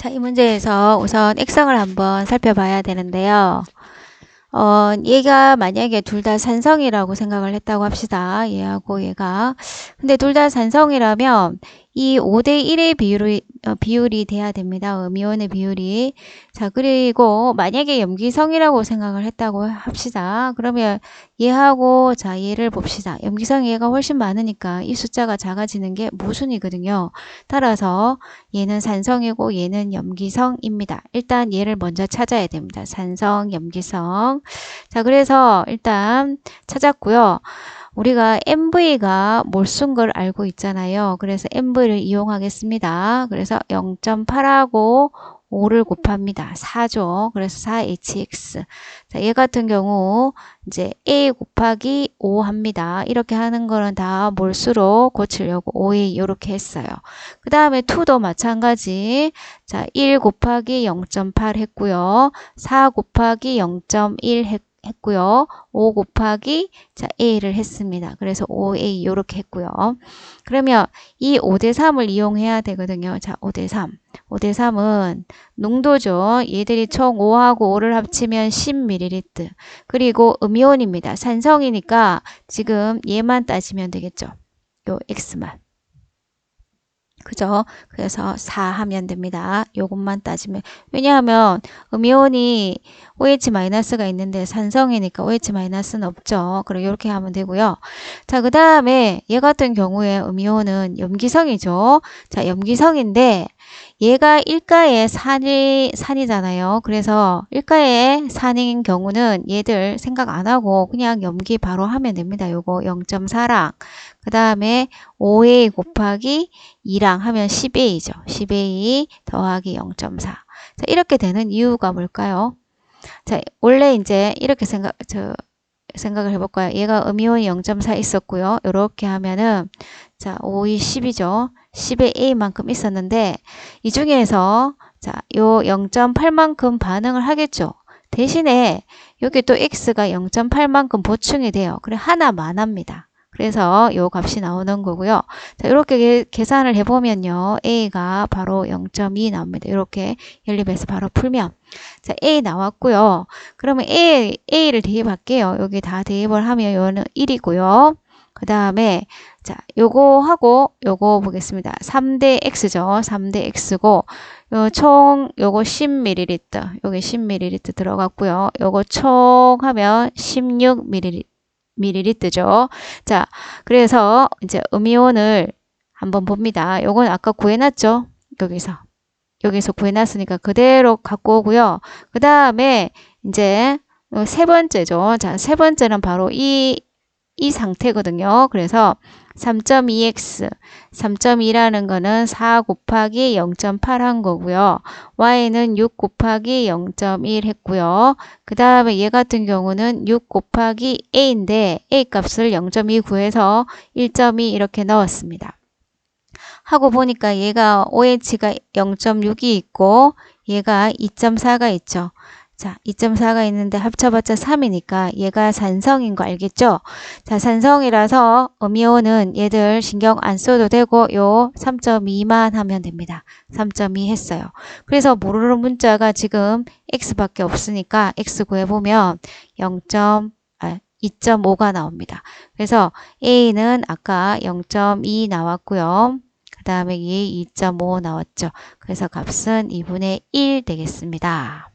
자, 이 문제에서 우선 액성을 한번 살펴봐야 되는데요. 어, 얘가 만약에 둘 다 산성이라고 생각을 했다고 합시다. 얘하고 얘가. 근데 둘 다 산성이라면 이 5대 1의 비율이, 어, 비율이 돼야 됩니다. 음이온의 비율이. 자, 그리고 만약에 염기성이라고 생각을 했다고 합시다. 그러면 얘하고 자, 얘를 봅시다. 염기성 얘가 훨씬 많으니까 이 숫자가 작아지는 게 모순이거든요. 따라서 얘는 산성이고 얘는 염기성입니다. 일단 얘를 먼저 찾아야 됩니다. 산성, 염기성. 자, 그래서 일단 찾았고요. 우리가 MV가 몰수인 걸 알고 있잖아요. 그래서 MV를 이용하겠습니다. 그래서 0.8하고 5를 곱합니다. 4죠. 그래서 4hx. 자, 얘 같은 경우 이제 a 곱하기 5 합니다. 이렇게 하는 거는 다 몰수로 고치려고 5a 이렇게 했어요. 그 다음에 2도 마찬가지. 자, 1 곱하기 0.8 했고요. 4 곱하기 0.1 했고 했고요. 5 곱하기 자 a를 했습니다. 그래서 5a 이렇게 했고요. 그러면 이 5대 3을 이용해야 되거든요. 자, 5대 3. 5대 3은 농도죠. 얘들이 총 5하고 5를 합치면 10ml. 그리고 음이온입니다. 산성이니까 지금 얘만 따지면 되겠죠. 요 x만. 그죠? 그래서 4 하면 됩니다. 요것만 따지면. 왜냐하면 음이온이 OH-가 있는데 산성이니까 OH-는 없죠. 그럼 이렇게 하면 되고요. 자, 그 다음에 얘 같은 경우에 음이온은 염기성이죠. 자, 염기성인데 얘가 일가의 산이, 산이잖아요. 그래서 일가의 산인 경우는 얘들 생각 안 하고 그냥 염기 바로 하면 됩니다. 요거 0.4랑 그 다음에 5a 곱하기 2랑 하면 10a죠. 10a 더하기 0.4. 자, 이렇게 되는 이유가 뭘까요? 자, 원래 이제 이렇게 생각, 저, 생각을 해볼까요? 얘가 음이온이 0.4 있었고요. 이렇게 하면은, 자, 5, 2, 10이죠. 10의 A만큼 있었는데, 이 중에서, 자, 요 0.8만큼 반응을 하겠죠. 대신에, 여기 또 X가 0.8만큼 보충이 돼요. 그래, 하나만 합니다. 그래서 요 값이 나오는 거고요. 자, 이렇게 계산을 해보면요. A가 바로 0.2 나옵니다. 이렇게 연립해서 바로 풀면. 자, A 나왔고요. 그러면 A, A를 대입할게요. 여기 다 대입을 하면 요는 1이고요. 그 다음에 자, 요거 하고 요거 보겠습니다. 3대 X죠. 3대 X고 요 총 요거 10ml. 여기 10ml 들어갔고요. 요거 총 하면 16ml ml죠. 자, 그래서 이제 음이온을 한번 봅니다. 요건 아까 구해놨죠? 여기서. 여기서 구해놨으니까 그대로 갖고 오고요. 그 다음에 이제 세 번째죠. 자, 세 번째는 바로 이, 이 상태거든요. 그래서 3.2x, 3.2라는 거는 4 곱하기 0.8 한 거고요. y는 6 곱하기 0.1 했고요. 그 다음에 얘 같은 경우는 6 곱하기 a인데 a 값을 0.2 구해서 1.2 이렇게 넣었습니다. 하고 보니까 얘가 OH가 0.6이 있고 얘가 2.4가 있죠. 자, 2.4가 있는데 합쳐봤자 3이니까 얘가 산성인 거 알겠죠? 자, 산성이라서 음이온은 얘들 신경 안 써도 되고 요 3.2만 하면 됩니다. 3.2 했어요. 그래서 모르는 문자가 지금 x밖에 없으니까 x 구해보면 0. 아, 2.5가 나옵니다. 그래서 a는 아까 0.2 나왔고요. 그 다음에 얘 2.5 나왔죠. 그래서 값은 2분의 1 되겠습니다.